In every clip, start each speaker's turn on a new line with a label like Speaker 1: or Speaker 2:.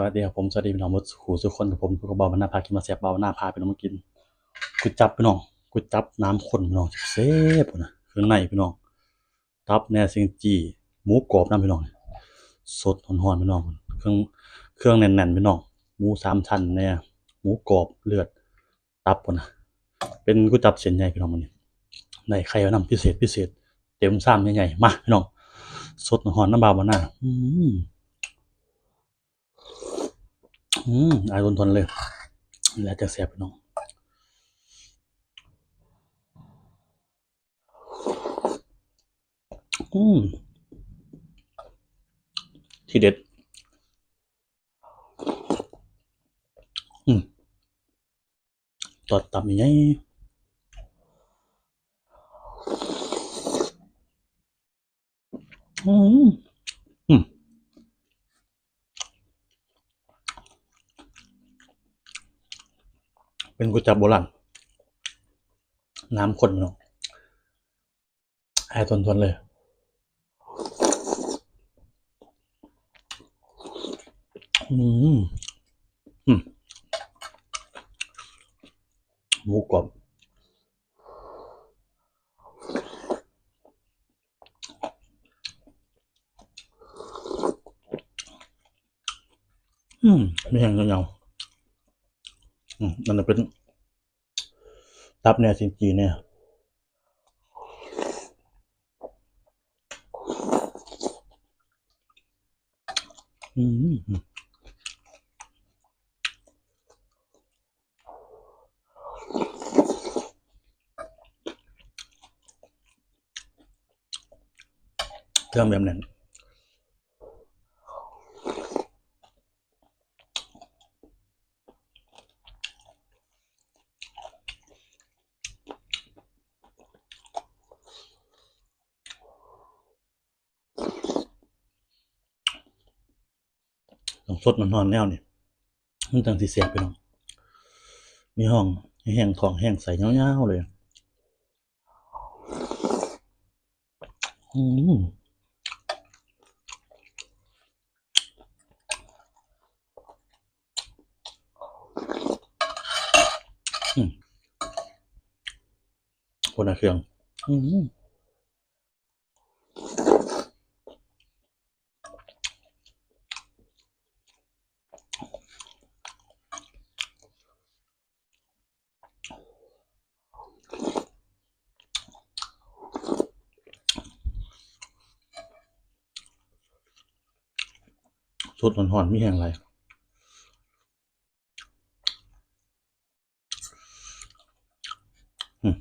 Speaker 1: สวัสดีครับผมสวัสดีพี่น้องหมดสู่สุกคนกับผมพวกเบาบรรณาพากินมาแซ่บเบาบรรณาพาพี่น้องมากินก๋วยจับพี่น้องก๋วยจับน้ำข้นพี่น้องแซ่บๆนะเครื่องในพี่น้องตับแหน่ซิงจีหมูกรอบน้ำพี่น้องสดหอนๆพี่น้องเครื่องเครื่องแน่นๆพี่น้องหมูสามชั้นเนี่ยหมูกรอบเลือดตับพุ่นนะเป็นก๋วยจับเส้นใหญ่พี่น้องมันนี่ในไข่เอาน้ำพิเศษพิเศษ เต็มซ้ำใหญ่ๆมาพี่น้องสดหอนน้ำบาวบรรณาอืม อืมอายทนทนเลย แล้วจะแสบพี่น้องอืมทีเด็ด อืมตอดตับยังไงอืม อืม เป็นก๋วยจั๊บโบราณน้ำข้นพี่น้องอายทนทนเลย อืมอืมหมูกรอบอืมไม่แห้งเงาๆ อืมมันเป็น ตับเนี่ยจริงๆเนี่ยอืมเครื่องแบบนั้น ต้องสดมันนอนแนวนี่มันจังสิเสียบไปน้อง มีห้องแห้งทองแห้งใสเงาๆเลยอืมอืมคนละเครื่อง อืม สดหอนๆมีแห้งไรอืม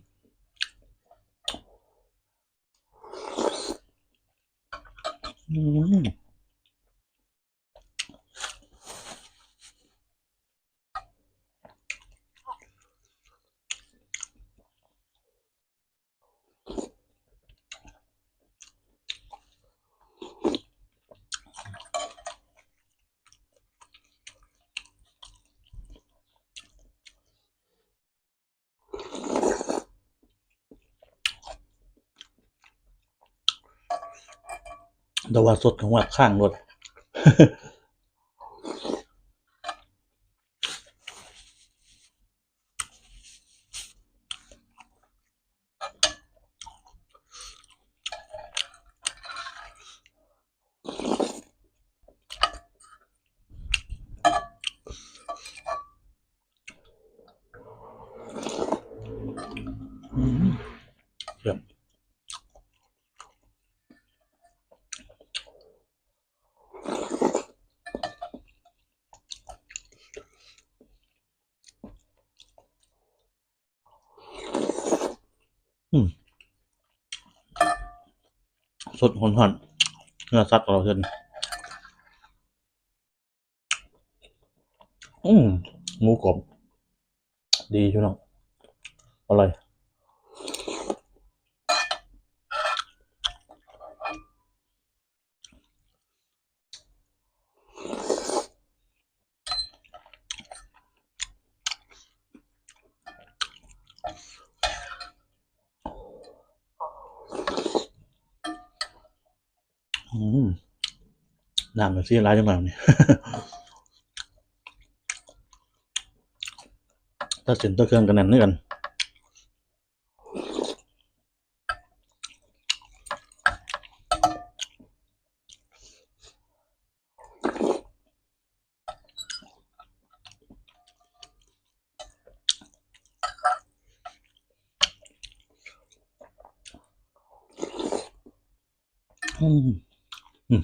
Speaker 1: แต่ว่าสดของว่าข้างรถ สดหอนหอนเนื้อสัตว์ของเราเช่นอืมหมูกรอบดีช่วยน้องอร่อย น้ำแบบซีร้ายจังหวะนี่ตัดสินตัวเครื่องกันแน่นด้วยกัน嗯。Mm. อืม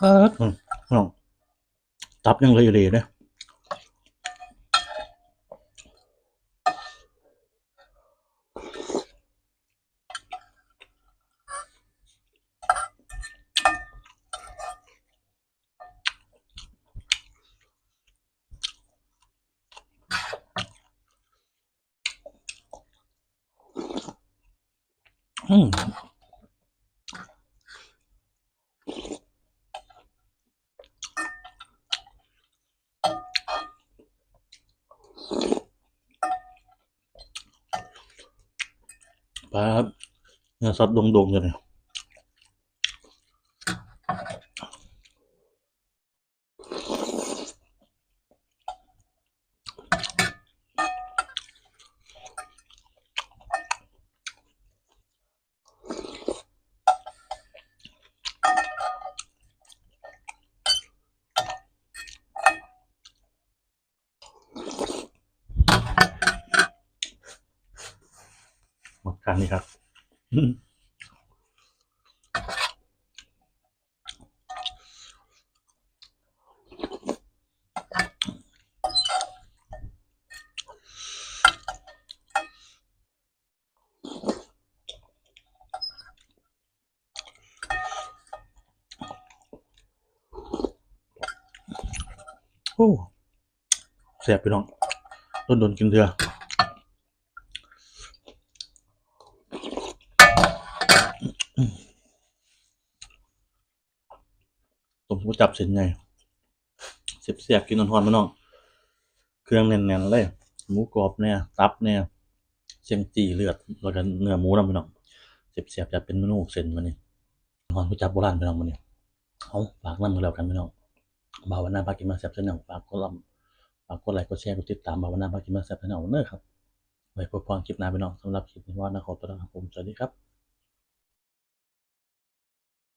Speaker 1: เอออืมน้องตับยังเลยเลยเนี่ย อืมปลาครับเนื้อสดดงๆเลยเนี่ยารนี้ครับโอ้แซ่บพี่น้องโดนๆกินเถอะต้ม ก๋วยจับเส้นใหญ่เสียบกินนอนๆพี่น้อง เครื่องแน่นๆเลย หมูกรอบเนี่ยตับเนี่ยเชียงจีเลือด แล้วก็เนื้อหมูนำพี่น้องเสียบๆจะเป็นเมนูเส้นมาเนี่ยนอนก๋วยจับโบราณพี่น้องมาเนี่ยเอาฝากนำกันแล้วกันพี่น้องบาวันนาพากินมาแซ่บเส้นหนังฝากกดลำฝากกดไลค์กดแชร์กดติดตามบาวันนาพากินมาแซ่บเส้นหนังเด้อครับไว้พบกันคลิปหน้าพี่น้องสำหรับคลิปนี้ว่านะขอตัวลาครับผมสวัสดีครับ